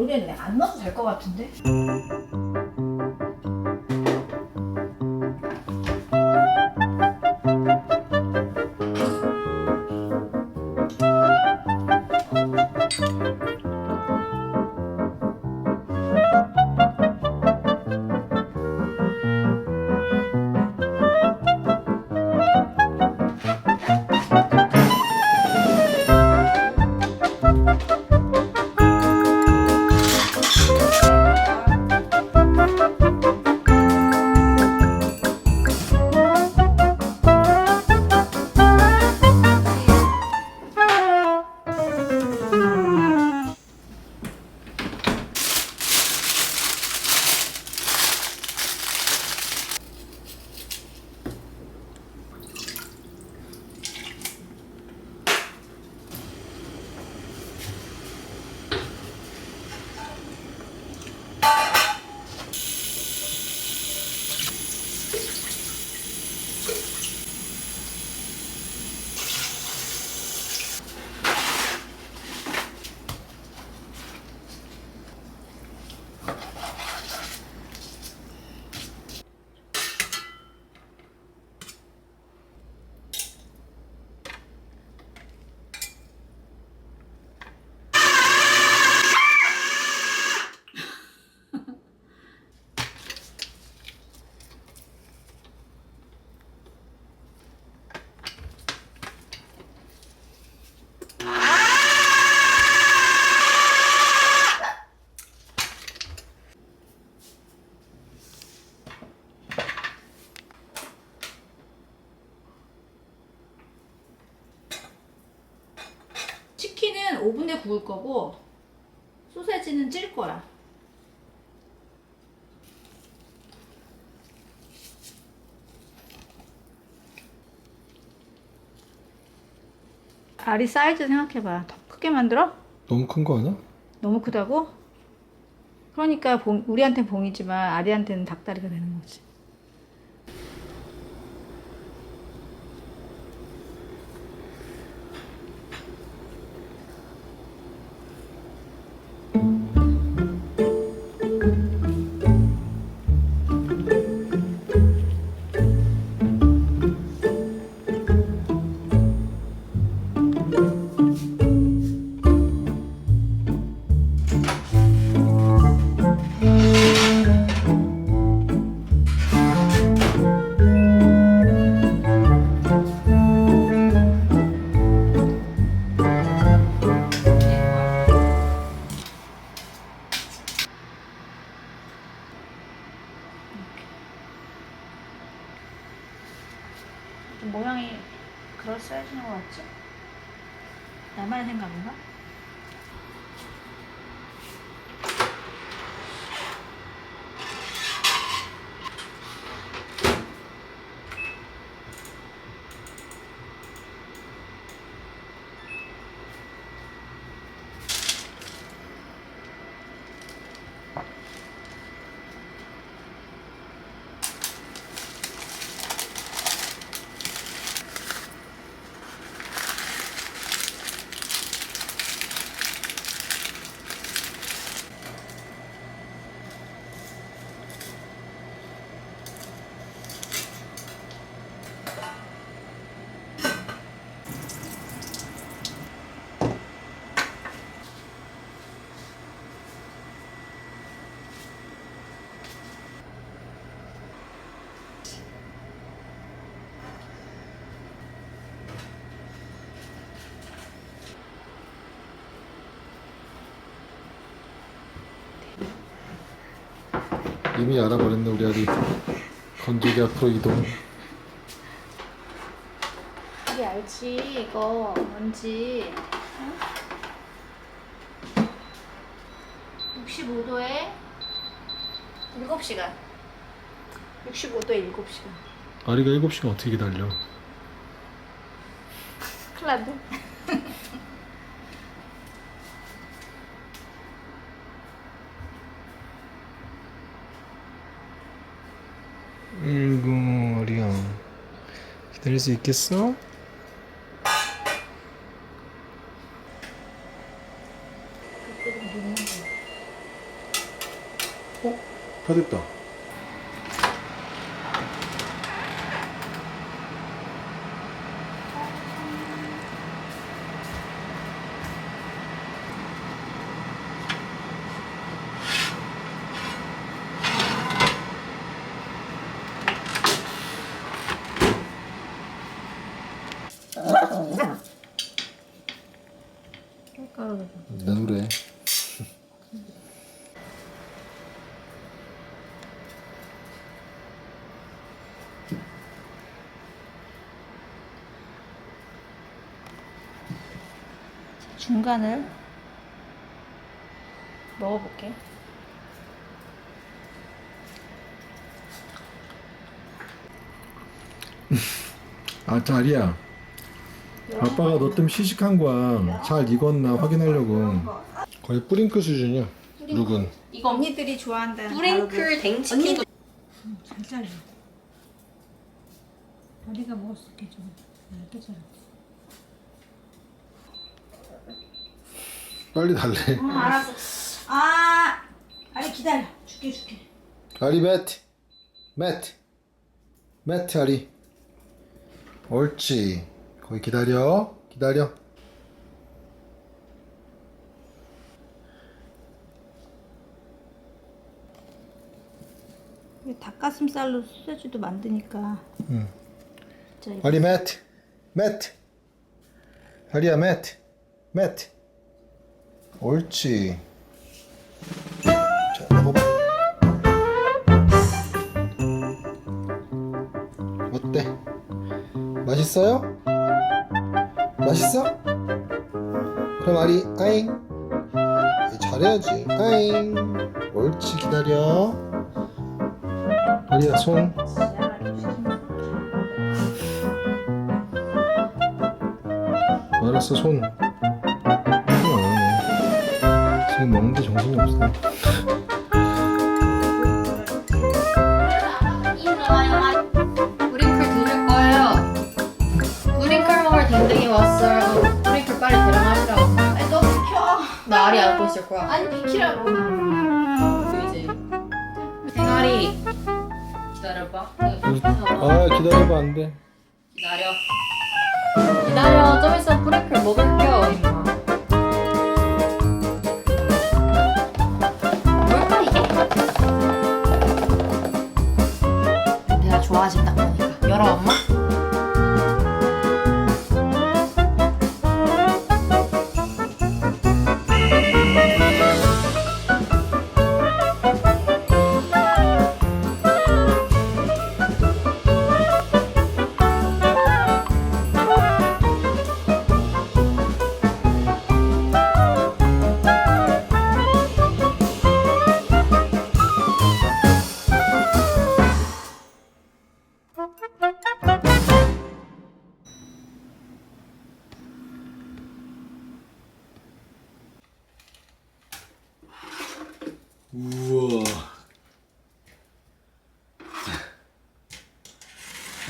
모르겠네. 안 넣어도 될 것 같은데. 치킨은 오븐에 구울 거고 소세지는 찔 거야. 알이 사이즈 생각해봐. 더 크게 만들어? 너무 큰 거 아니야? 너무 크다고? 그러니까 봉, 우리한테는 봉이지만 아리한테는 닭다리가 되는 거지. 이미 알아버렸네 우리 아리 건조기 앞으로 이동. 우리 알지 이거. 뭔지. 응? 65도에 7시간. 65도에 7시간. 아리가 7시간 어떻게 기다려? 큰일 났네 일공어리형 기다릴 수 있겠어? 어? 다 됐다. 내 노래. 중간을 먹어볼게. 아, 자리야. 아빠가 너 때문에 시식한 거야. 잘 익었나 확인하려고. 거의 뿌링클 수준이야. 룩은. 이거 언니들이 좋아한다는 브랭클 댕치킨도 잘 잘라. 다리가 먹을 수 있게 좀 얇게 잘라. 빨리 달래. 응, 알았어. 아, 아니 기다려. 줄게 줄게. 아리 매트. 매트. 매트 아리. 옳지. 거기 기다려. 기다려. 닭가슴살로 소세지도 만드니까. 응. 진짜 아리 매트. 매트. 아리야 매트. 매트. 옳지. 자, 먹어봐. 어때? 맛있어요? 맛있어? 그럼 아리 아잉. 잘해야지. 아잉. 옳지 기다려. 아리야 손. 알았어 손. 어, 지금 먹는데 정신이 없어 왔어요. 브링클 빨리 들어가시라고. 아니 너 비켜. 나 아리 안고 있을 거야. 아니 비키라고. 이제 생아리 기다려봐. 아 기다려봐 안 돼 기다려. 기다려. 좀 있으면 브링클 먹을게요. 임마. 뭘까 이게? 내가 좋아하지 딱 보니까. 열어 엄마.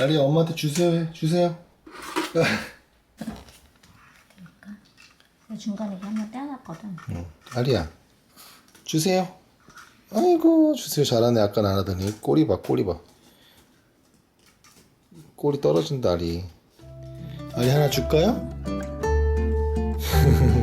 아리 엄마한테 주세요 해 주세요 그 중간에 이거 한번 떼어놨거든. 응. 아리야 주세요 아이고 주세요 잘하네 아까 안 하더니 꼬리 봐 꼬리 봐 꼬리 떨어진다 아리 아리 하나 줄까요?